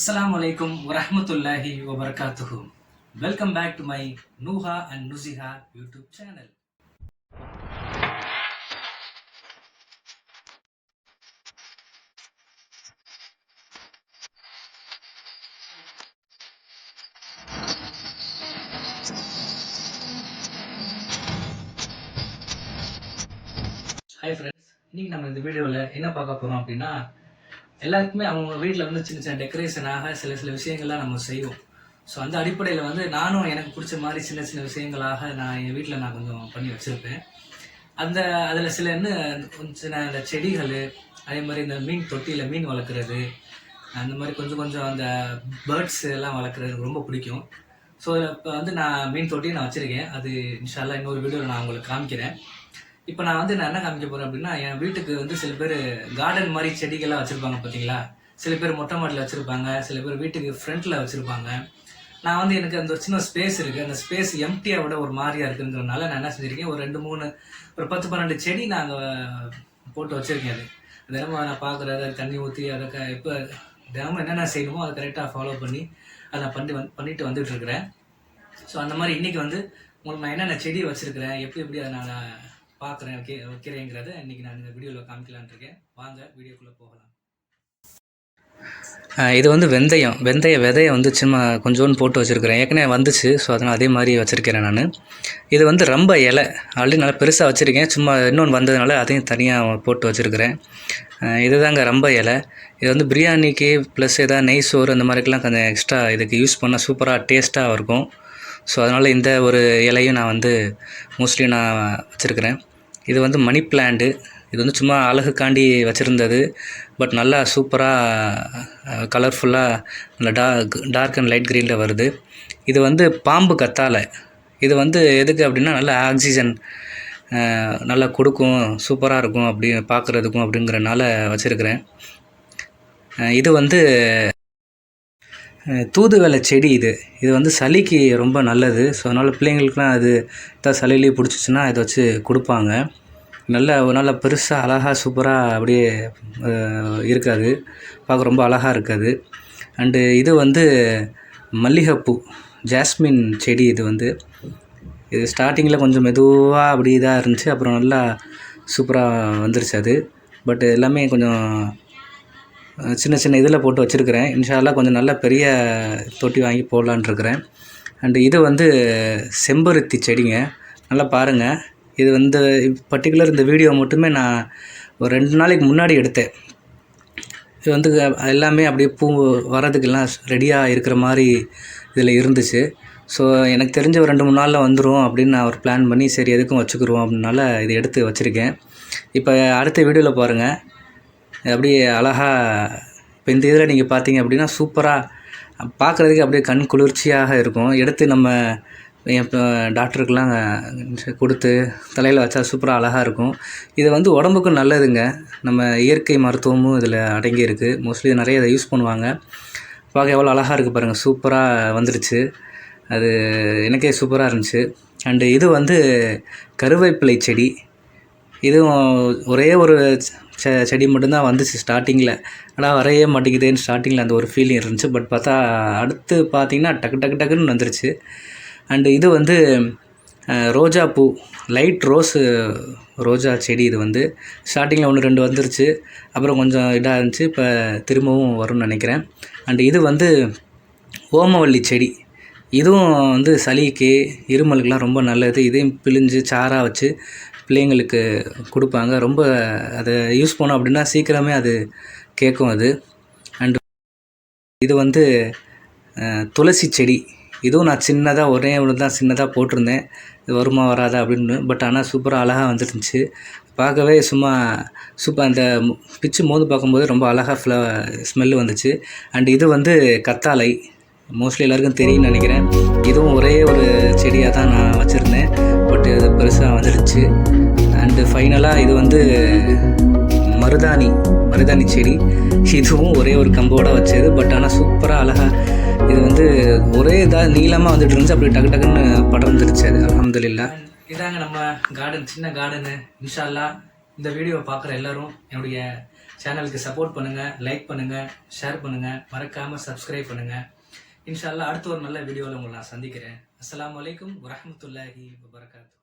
அஸ்லாம் வலைக்கும் வரமத்துல்லாஹி வபர்காத்துஹு welcome back to my Nuha and Nusiha YouTube channel hi friends இன்னைக்கு நம்ம இந்த வீடியோவில் என்ன பார்க்க போகிறோம் அப்படின்னா எல்லாருக்குமே அவங்க வீட்டில் வந்து சின்ன சின்ன டெக்கரேஷனாக சில சில விஷயங்கள்லாம் நம்ம செய்வோம். ஸோ அந்த அடிப்படையில் வந்து நானும் எனக்கு பிடிச்ச மாதிரி சின்ன சின்ன விஷயங்களாக நான் என் வீட்டில் நான் கொஞ்சம் பண்ணி வச்சுருப்பேன். அந்த அதில் சில என்ன கொஞ்சம் சின்ன இந்த செடிகள் அதே மாதிரி இந்த மீன் தொட்டியில் மீன் வளர்க்குறது அந்த மாதிரி கொஞ்சம் கொஞ்சம் அந்த பேர்ட்ஸ் எல்லாம் வளர்க்குறது எனக்கு ரொம்ப பிடிக்கும். ஸோ இப்போ வந்து நான் மீன் தொட்டியும் நான் வச்சுருக்கேன். அது இன்ஷால்லாம் இன்னொரு வீடியோவில் நான் உங்களுக்கு காமிக்கிறேன். இப்போ நான் வந்து நான் என்ன காமிக்க போறேன் அப்படின்னா என் வீட்டுக்கு வந்து சில பேர் கார்டன் மாதிரி செடிகள்லாம் வச்சிருப்பாங்க பார்த்தீங்களா சில பேர் மொட்டை மாடியில் வச்சிருப்பாங்க சில பேர் வீட்டுக்கு ஃப்ரண்ட்ல வச்சிருப்பாங்க. நான் வந்து எனக்கு அந்த ஒரு சின்ன ஸ்பேஸ் இருக்கு. அந்த ஸ்பேஸ் எம்டியாக விட ஒரு மாதிரியா இருக்குன்றதுனால நான் என்ன செஞ்சிருக்கேன் ஒரு ரெண்டு மூணு ஒரு பத்து பன்னெண்டு செடி நாங்கள் போட்டு வச்சிருக்கேன் அது. தினமும் நான் பார்க்குறது அதை தண்ணி ஊற்றி அதை க இப்போ தினமும் என்னென்ன செய்யணுமோ அதை கரெக்டாக ஃபாலோ பண்ணி அதை நான் பண்ணி வந்து பண்ணிட்டு வந்துட்டு இருக்கிறேன் ஸோ அந்த மாதிரி இன்னைக்கு வந்து உங்களுக்கு நான் என்னென்ன செடி வச்சிருக்கிறேன் எப்படி எப்படி அதை நான் பார்க்குறேன் வைக்க வைக்கிறேங்கிறத இன்னைக்கு நான் இந்த வீடியோவில் காமிக்கலான் இருக்கேன். வாங்க வீடியோக்குள்ளே போகலாம். இது வந்து வெந்தயம். வெந்தய விதையை வந்து சும்மா கொஞ்சோன்னு போட்டு வச்சுருக்கிறேன். ஏற்கனவே வந்துச்சு ஸோ அதனால் அதே மாதிரி வச்சுருக்கிறேன் நான். இது வந்து ரொம்ப இலை. ஆல்ரெடி நல்லா பெருசாக வச்சுருக்கேன். சும்மா இன்னொன்று வந்ததுனால அதையும் தனியாக போட்டு வச்சுருக்கிறேன். இதுதாங்க ரொம்ப இலை. இது வந்து பிரியாணிக்கு ப்ளஸ் எதாவது நெய் சோறு அந்த மாதிரிக்கெலாம் கொஞ்சம் எக்ஸ்ட்ரா இதுக்கு யூஸ் பண்ணால் சூப்பராக டேஸ்ட்டாக இருக்கும். ஸோ அதனால் இந்த ஒரு இலையும் நான் வந்து மோஸ்ட்லி நான் வச்சுருக்கிறேன். இது வந்து மணி பிளான்ட்டு இது வந்து சும்மா அழகுக்காண்டி வச்சுருந்தது. பட் நல்லா சூப்பராக கலர்ஃபுல்லாக நல்லா டார்க் டார்க் அண்ட் லைட் க்ரீனில் வருது. இது வந்து பாம்பு கத்தாழை இது வந்து எதுக்கு அப்படின்னா நல்லா ஆக்சிஜன் நல்லா கொடுக்கும் சூப்பராக இருக்கும் அப்படி பார்க்குறதுக்கும் அப்படிங்கிறனால வச்சுருக்கிறேன். இது வந்து தூதுவளை செடி இது. இது வந்து சளிக்கு ரொம்ப நல்லது. ஸோ அதனால் பிள்ளைங்களுக்குலாம் அது தான் சளிலேயே பிடிச்சிச்சின்னா இதை வச்சு கொடுப்பாங்க. நல்ல ஒரு நல்ல பெருசாக அழகாக சூப்பராக அப்படியே இருக்காது. பார்க்க ரொம்ப அழகாக இருக்காது. அண்டு இது வந்து மல்லிகைப்பூ ஜாஸ்மின் செடி இது வந்து. இது ஸ்டார்டிங்கில் கொஞ்சம் மெதுவாக அப்படி இதாக இருந்துச்சு. அப்புறம் நல்லா சூப்பராக வந்துருச்சு அது. பட் எல்லாமே கொஞ்சம் சின்ன சின்ன இதில் போட்டு வச்சுருக்கிறேன். இன்ஷால்லாம் கொஞ்சம் நல்ல பெரிய தொட்டி வாங்கி போடலான்ட்ருக்கிறேன். அண்டு இது வந்து செம்பருத்தி செடிங்க. நல்லா பாருங்கள் இது வந்து பர்டிகுலர் இந்த வீடியோ மட்டுமே நான் ஒரு ரெண்டு நாளைக்கு முன்னாடி எடுத்தேன். இது வந்து எல்லாமே அப்படியே பூ வர்றதுக்கெல்லாம் ரெடியாக இருக்கிற மாதிரி இதில் இருந்துச்சு. ஸோ எனக்கு தெரிஞ்ச ஒரு ரெண்டு மூணு நாளில் வந்துடும் அப்படின்னு நான் ஒரு பிளான் பண்ணி சரி எதுக்கும் வச்சுக்கிருவோம் அப்படின்னால இது எடுத்து வச்சுருக்கேன். இப்போ அடுத்த வீடியோவில் பாருங்கள் அப்படியே அழகாக இப்போ இந்த இதில் நீங்கள் பார்த்தீங்க அப்படின்னா சூப்பராக பார்க்குறதுக்கு அப்படியே கண் குளிர்ச்சியாக இருக்கும். எடுத்து நம்ம டாக்டருக்கெலாம் கொடுத்து தலையில் வச்சா சூப்பராக அழகாக இருக்கும். இது வந்து உடம்புக்கும் நல்லதுங்க. நம்ம இயற்கை மருத்துவமும் இதில் அடங்கி இருக்குது மோஸ்ட்லி நிறைய இதை யூஸ் பண்ணுவாங்க. பார்க்க எவ்வளோ அழகாக இருக்குது பாருங்கள் சூப்பராக வந்துடுச்சு அது எனக்கே சூப்பராக இருந்துச்சு. அண்டு இது வந்து கருவேப்பிலை செடி. இதுவும் ஒரே ஒரு செடி மட்டும்தான் வந்துச்சு ஸ்டார்டிங்கில் ஆனால் வரையே மாட்டேங்குதுன்னு ஸ்டார்டிங்கில் அந்த ஒரு ஃபீலிங் இருந்துச்சு. பட் பார்த்தா அடுத்து பார்த்தீங்கன்னா டக்கு டக்கு டக்குன்னு வந்துருச்சு. அண்டு இது வந்து ரோஜா பூ லைட் ரோஸு ரோஜா செடி இது வந்து ஸ்டார்டிங்கில் ஒன்று ரெண்டு வந்துருச்சு. அப்புறம் கொஞ்சம் இதாக இருந்துச்சு. இப்போ திரும்பவும் வரும்னு நினைக்கிறேன். அண்டு இது வந்து ஓமவல்லி செடி. இதுவும் வந்து சளிக்கு இருமலுக்கெலாம் ரொம்ப நல்லது. இதையும் பிழிஞ்சு சாராக வச்சு பிள்ளைங்களுக்கு கொடுப்பாங்க. ரொம்ப அதை யூஸ் பண்ணோம் அப்படின்னா சீக்கிரமே அது கேட்கும் அது. அண்டு இது வந்து துளசி செடி. இதுவும் நான் சின்னதாக ஒரே ஒன்று தான் சின்னதாக போட்டிருந்தேன். இது வருமா வராதா அப்படின்னு பட் ஆனால் சூப்பராக அழகாக வந்துருந்துச்சு. பார்க்கவே சும்மா சூப்பர் அந்த பிச்சு மோது பார்க்கும்போது ரொம்ப அழகாக ஃப்ள ஸ்மெல்லு வந்துச்சு. அண்ட் இது வந்து கத்தாழை. மோஸ்ட்லி எல்லாருக்கும் தெரியும்னு நினைக்கிறேன். இதுவும் ஒரே ஒரு செடியாக தான் நான் வச்சுருந்தேன். பட் இது பெருசாக வந்துடுச்சு அண்டு ஃபைனலாக இது வந்து மருதாணி மருதாணி செடி. இதுவும் ஒரே ஒரு கம்போடு வச்சது. பட் ஆனால் சூப்பராக அழகாக இது வந்து ஒரே இதாக நீளமாக வந்துட்டு இருந்துச்சு. அப்படி டக்கு டக்குன்னு படர்ந்துருச்சு அது. அலமதுல்லா இதாங்க நம்ம கார்டன் சின்ன கார்டனு இன்ஷால்லா இந்த வீடியோவை பார்க்குற எல்லாரும் என்னுடைய சேனலுக்கு சப்போர்ட் பண்ணுங்கள் லைக் பண்ணுங்கள் ஷேர் பண்ணுங்கள் மறக்காமல் சப்ஸ்கிரைப் பண்ணுங்கள் இன்ஷா அடுத்த ஒரு நல்ல வீடியோவில் உங்களை நான் சந்திக்கிறேன். அஸ்லாம் வலைக்கம் வரமத்துல்லாஹி வபரகாத்து